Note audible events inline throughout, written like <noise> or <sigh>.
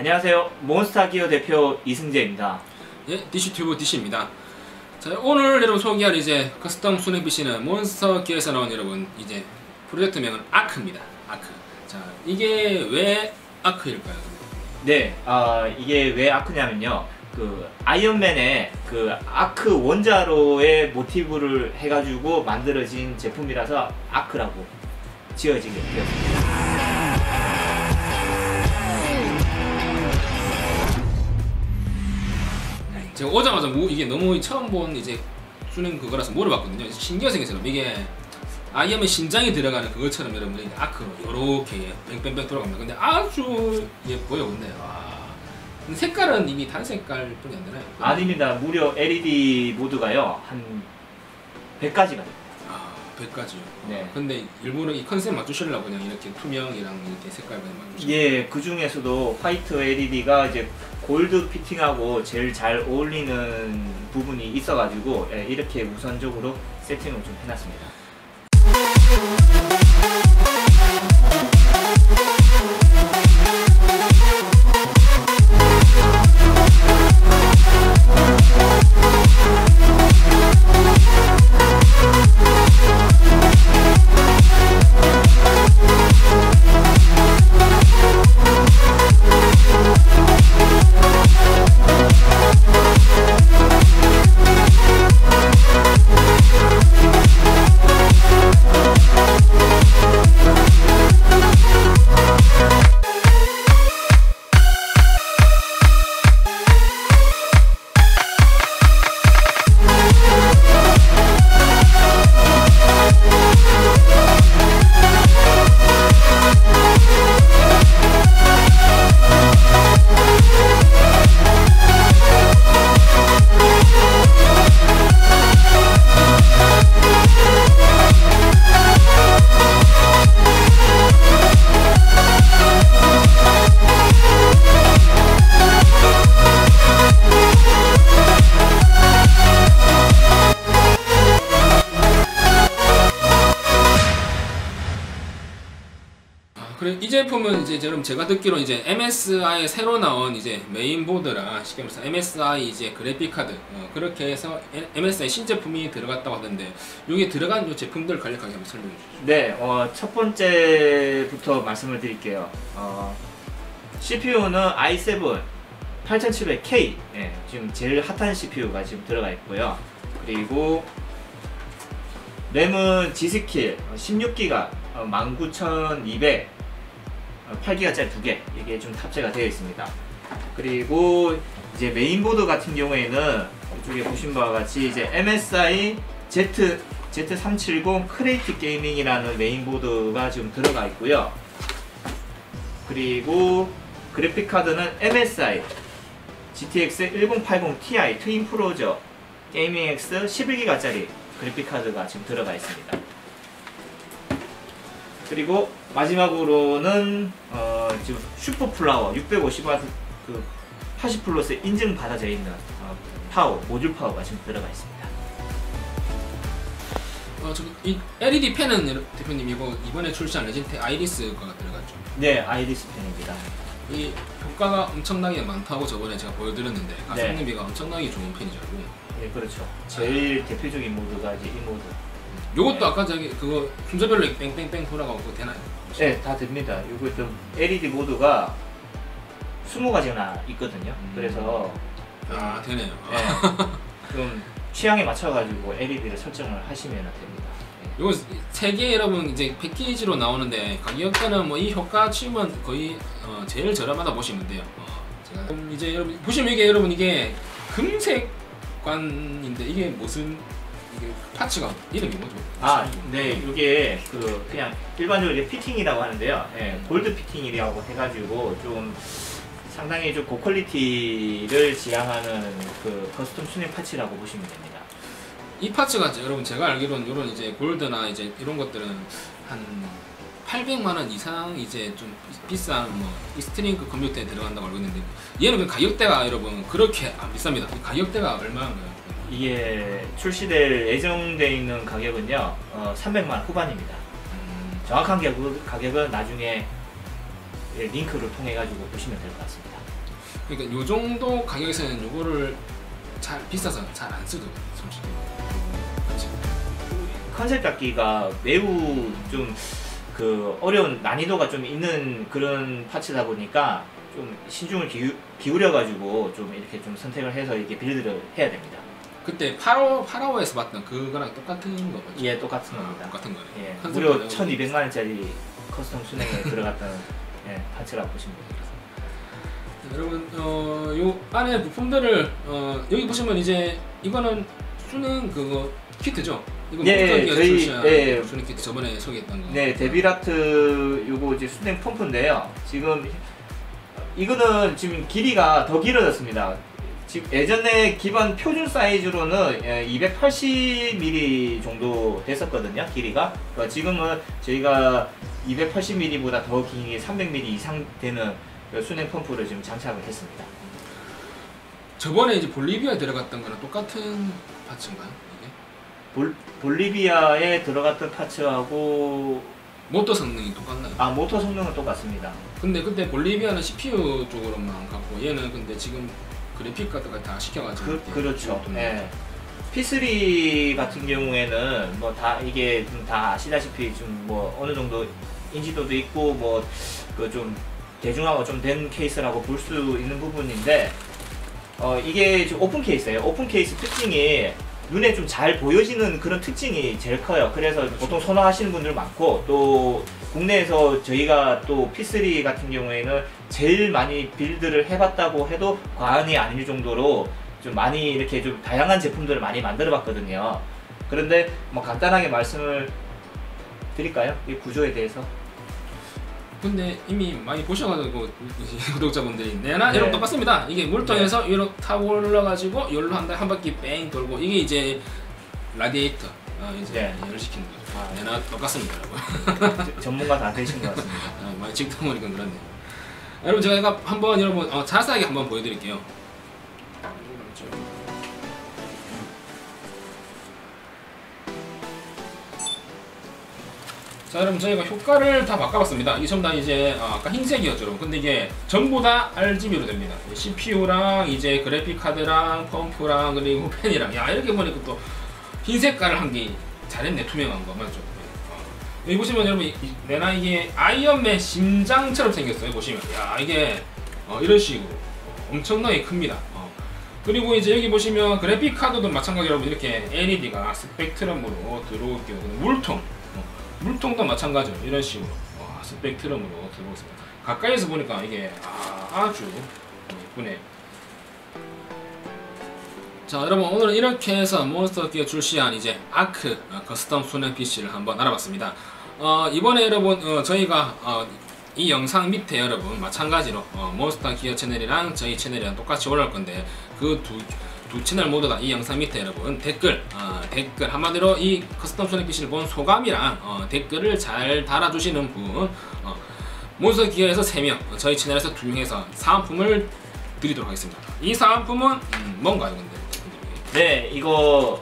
안녕하세요. 몬스타 기어 대표 이승재입니다. 예, 디시튜브 디시입니다. 자, 오늘 여러분 소개할 이제 커스텀 순행 PC는 몬스터 기어에서 나온 여러분 이제 프로젝트명은 아크입니다. 아크. 자, 이게 왜 아크일까요? 네, 아 이게 왜 아크냐면요. 그 아이언맨의 그 아크 원자로의 모티브를 해가지고 만들어진 제품이라서 아크라고 지어지게 되었습니다. 제가 오자마자 뭐 이게 너무 처음 본 이제 순행 그거라서 물어봤거든요. 생겼어요. 이게 아이언맨 심장이 들어가는 그것처럼 여러분 이렇게 아크로 이렇게 뺑뺑뺑 돌아갑니다. 근데 아주 예뻐요, 근데 와. 근데 색깔은 이미 다른 색깔뿐이 안 되나요? 아닙니다. 무려 LED 모드가요 한 100가지가 됩니다. 아, 100가지요. 네. 근데 일부러 이 컨셉 맞추시려고 그냥 이렇게 투명이랑 이렇게 색깔 그냥 맞추시고 예, 그 중에서도 화이트 LED가 이제 골드 피팅하고 제일 잘 어울리는 부분이 있어가지고 예, 이렇게 우선적으로 세팅을 좀 해놨습니다. 이 제품은 이제 여러분 제가 듣기로 이제 MSI 새로 나온 이제 메인보드랑 쉽게 말해서 MSI 이제 그래픽 카드 어, 그렇게 해서 MSI 신제품이 들어갔다고 하던데 여기 들어간 요 제품들 간략하게 한번 설명해 주시죠. 네, 어, 첫 번째부터 말씀을 드릴게요. 어, CPU는 i7 8700K, 예, 지금 제일 핫한 CPU가 지금 들어가 있고요. 그리고 램은 G스킬 16기가 19200, 8기가짜리 두 개, 이게 좀 탑재가 되어 있습니다. 그리고 이제 메인보드 같은 경우에는 이쪽에 보신 바와 같이 이제 MSI Z Z370 크레이트 게이밍이라는 메인보드가 지금 들어가 있고요. 그리고 그래픽 카드는 MSI GTX 1080 Ti 트윈 프로저 게이밍 X 11기가짜리 그래픽 카드가 지금 들어가 있습니다. 그리고 마지막으로는 어, 지금 슈퍼 플라워 650W 그 80 플러스 인증 받아져 있는 어, 파워 모듈 파워가 지금 들어가 있습니다. 어, 저기 이 LED 펜은 대표님 이거 이번에 출시한 레진트 아이리스가 들어갔죠. 네, 아이리스 펜입니다. 이 효과가 엄청나게 많다고 저번에 제가 보여드렸는데 네. 가성비가 엄청나게 좋은 펜이죠. 네, 그렇죠. 제일 대표적인 모드가 이제 이 모드. 요것도 네. 아까 저기 그거 순서별로 뺑뺑뺑 돌아가고 그거 되나요? 네, 다 됩니다. 이거 좀 LED 모드가 20가지나 있거든요. 음. 그래서 아 되네요. 네, <laughs> 좀 취향에 맞춰가지고 LED를 설정을 하시면 됩니다. 네. 요거 세개 여러분 이제 패키지로 나오는데 가격대는 뭐 이 효과 치면 거의 어, 제일 저렴하다 보시면 돼요. 어, 제가 그럼 이제 여러분 보시면 이게 여러분 이게 금색관인데 이게 무슨 이게 파츠가 이름이 뭐죠? 아, 네, 이게 그 그냥 일반적으로 이제 피팅이라고 하는데요. 네, 골드 피팅이라고 해가지고 좀 상당히 좀 고퀄리티를 지향하는 그 커스텀 수냉 파츠라고 보시면 됩니다. 이 파츠가 이제 여러분 제가 알기로는 이런 이제 골드나 이제 이런 것들은 한 800만 원 이상 이제 좀 비- 비싼 뭐 익스트링크 컴퓨터에 들어간다고 알고 있는데 얘는 그 가격대가 여러분 그렇게 안 비쌉니다. 이 가격대가 얼마인가요? 이게 출시될 예정돼 있는 가격은요, 어, 300만 원 후반입니다. 음, 정확한 가격, 가격은 나중에 링크를 통해 가지고 보시면 될 것 같습니다. 그러니까 요 정도 가격에서는 요거를 잘 비싸서 잘 안 쓰거든요, 솔직히. 그렇죠. 컨셉 잡기가 매우 좀 그 어려운 난이도가 좀 있는 그런 파츠다 보니까 좀 신중을 기울여 가지고 좀 이렇게 좀 선택을 해서 이게 빌드를 해야 됩니다. 그때 파워 파라오에서 봤던 그거랑 똑같은 거 맞죠? 예, 똑같은 아, 겁니다. 똑같은 거네. 예, 무려 가격은 1,200만 원짜리 커스텀 순행에 들어갔던 <laughs> 예, 파츠라고 보시면 됩니다. 여러분 어, 요 안에 부품들을 어, 여기 보시면 이제 이거는 수능 그거 키트죠? 이거 예, 저희, 출시한 예. 수능 키트 저번에 소개했던 거. 네, 데빌라트 요거 이제 수냉 펌프인데요. 지금 이거는 지금 길이가 더 길어졌습니다. 지금 예전에 기본 표준 사이즈로는 280mm 정도 됐었거든요. 길이가. 그러니까 지금은 저희가 280mm보다 더 긴 게 300mm 이상 되는 그 수냉 펌프를 지금 장착을 했습니다. 저번에 이제 볼리비아에 들어갔던 거랑 똑같은 파츠인가요? 이게? 볼, 볼리비아에 들어갔던 파츠하고 모터 성능이 똑같나요? 아 모터 성능은 똑같습니다. 근데 그때 볼리비아는 CPU 쪽으로만 갔고 얘는 근데 지금 그래픽 거다 시켜가지고 그, 그렇죠. 좀 예. P3 같은 경우에는 뭐 다 이게 좀다 아시다시피 좀 뭐 어느 정도 인지도도 있고 뭐 그 좀 대중화가 좀 된 케이스라고 볼 수 있는 부분인데 어 이게 좀 오픈 케이스예요. 오픈 케이스 특징이 눈에 좀 잘 보여지는 그런 특징이 제일 커요. 그래서 보통 선호하시는 분들 많고 또 국내에서 저희가 또 P3 같은 경우에는 제일 많이 빌드를 해봤다고 해도 과언이 아닐 정도로 좀 많이 이렇게 좀 다양한 제품들을 많이 만들어 봤거든요. 그런데 뭐 간단하게 말씀을 드릴까요? 이 구조에 대해서? 근데 이미 많이 보셔가지고 <laughs> 구독자분들이 내나 네. 이런 똑같습니다. 이게 물통에서 이렇게 타고 올라가지고 열로 한, 한 바퀴 뺑 돌고 이게 이제 라디에이터 어, 이제 네. 열을 식히는 거죠. 아, 내나 똑같습니다, 여러분. 저- 전문가 다 되신 것 같습니다. <laughs> 아, 많이 직통보니까 그렇네요. 여러분 제가 한번 여러분 어, 자세하게 한번 보여드릴게요. 자 여러분 저희가 효과를 다 바꿔봤습니다. 이게 전부 다 이제 어, 아까 흰색이었죠 여러분. 근데 이게 전부 다 RGB로 됩니다. CPU랑 이제 그래픽 카드랑 펌프랑 그리고 <laughs> 펜이랑 야 이렇게 보니까 또 흰색깔을 한 게 잘했네 투명한 거 맞죠? 어. 여기 보시면 여러분 내나 이게 아이언맨 심장처럼 생겼어요 보시면 야 이게 어, 이런 식으로 어, 엄청나게 큽니다. 어. 그리고 이제 여기 보시면 그래픽 카드도 마찬가지로 이렇게 LED가 스펙트럼으로 들어올게요. 물통 어, 물통도 마찬가지로 이런 식으로 어, 스펙트럼으로 들어오고 있습니다. 가까이서 보니까 이게 아, 주 예쁘네요. 자 여러분 오늘은 이렇게 해서 몬스터 기어 출시한 이제 아크 어, 커스텀 수냉 PC를 한번 알아봤습니다. 어, 이번에 여러분 어, 저희가 어, 이 영상 밑에 여러분 마찬가지로 어, 몬스터 기어 채널이랑 저희 채널이랑 똑같이 올라올 건데 그두 두 채널 모두 다 이 영상 밑에 여러분 댓글 어, 댓글 한마디로 이 커스텀 수냉 PC를 본 소감이랑 어, 댓글을 잘 달아주시는 분 어, 몬스터 기어에서 3명 어, 저희 채널에서 2명 해서 사은품을 드리도록 하겠습니다. 이 사은품은 음, 뭔가요 근데? 네, 이거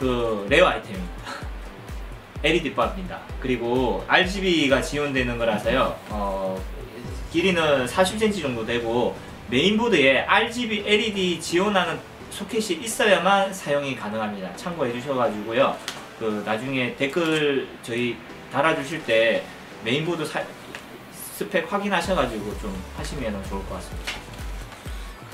그 레어 아이템입니다. <laughs> LED 밥입니다. 그리고 RGB가 지원되는 거라서요. 어, 길이는 40cm 정도 되고 메인보드에 RGB LED 지원하는 소켓이 있어야만 사용이 가능합니다. 참고해 주셔가지고요. 그 나중에 댓글 저희 달아주실 때 메인보드 사- 스펙 확인하셔가지고 좀 하시면 좋을 것 같습니다.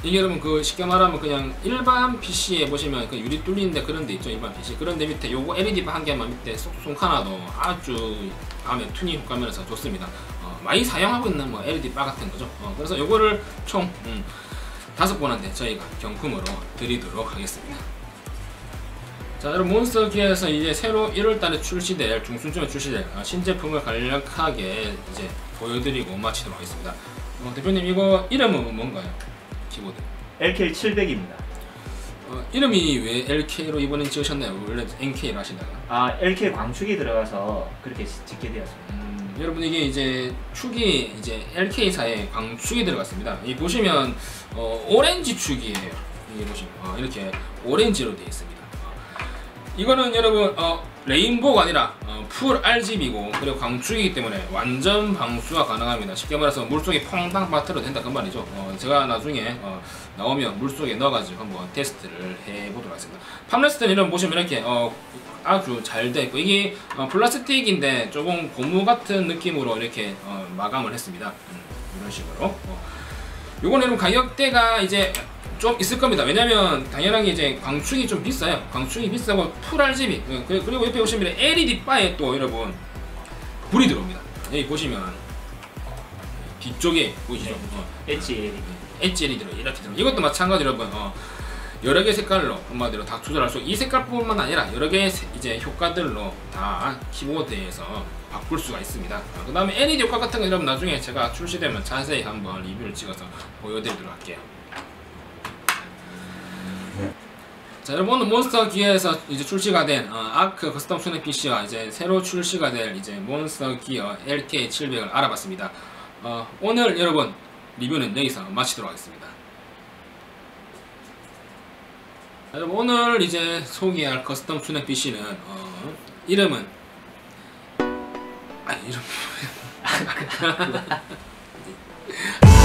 이게 여러분 그 쉽게 말하면 그냥 일반 PC에 보시면 그 유리 뚫리는데 그런 데 있죠 일반 PC 그런데 밑에 요거 LED 한 개만 밑에 쏙쏙 하나도 아주 밤에 튜닝 효과면서 좋습니다. 어, 많이 사용하고 있는 뭐 LED 바 같은 거죠. 어, 그래서 요거를 총 음, 다섯 분한테 저희가 경품으로 드리도록 하겠습니다. 자 여러분 몬스터 기어에서 이제 새로 1월달에 출시될 중순쯤에 출시될 어, 신제품을 간략하게 이제 보여드리고 마치도록 하겠습니다. 어, 대표님 이거 이름은 뭔가요? 키보드 LKL 700입니다. 어, 이름이 왜 LK로 이번엔 지으셨나요? 원래 NK로 하시다가 아, LK 광축이 들어가서 그렇게 지- 짓게 되었습니다. 음, 여러분 이게 이제 축이 이제 LK사에 광축이 들어갔습니다. 이 보시면 어, 오렌지 축이에요. 이게 보시면 어, 이렇게 오렌지로 되어 있습니다. 어, 이거는 여러분 어, 레인보우가 아니라 어, 풀 RGB고 그리고 광축이기 때문에 완전 방수가 가능합니다. 쉽게 말해서 물속에 퐁당 빠뜨려도 된다 그 말이죠. 어, 제가 나중에 어, 나오면 물속에 넣어가지고 한번 테스트를 해보도록 하겠습니다. 팜레스트는 이런 보시면 이렇게 어, 아주 잘 되어 있고 이게 어, 플라스틱인데 조금 고무 같은 느낌으로 이렇게 어, 마감을 했습니다. 음, 이런 식으로. 어. 요거는 가격대가 이제 좀 있을 겁니다. 왜냐면 당연하게 이제 광축이 좀 비싸요. 광축이 비싸고 풀 RGB 예, 그- 그리고 옆에 보시면 LED 바에 또 여러분 불이 들어옵니다. 여기 보시면 뒤쪽에 보이시죠? 어, HL HLED로 이렇게 들어. 이것도 마찬가지로 여러분 어, 여러 개 색깔로 한마디로 다 조절할 수. 이 색깔뿐만 아니라 여러 개 세- 이제 효과들로 다 키보드에서 바꿀 수가 있습니다. 어, 그 다음에 LED 효과 같은 거 여러분 나중에 제가 출시되면 자세히 한번 리뷰를 찍어서 보여드리도록 할게요. 자 여러분 오늘 몬스터 기어에서 이제 출시가 된 어, 아크 커스텀 손해 PC와 이제 새로 출시가 될 이제 몬스터 기어 LK 700을 알아봤습니다. 어, 오늘 여러분 리뷰는 여기서 마치도록 하겠습니다. 자, 여러분 오늘 이제 소개할 커스텀 수납 PC는 어, 이름은 아 이름 <laughs> <laughs>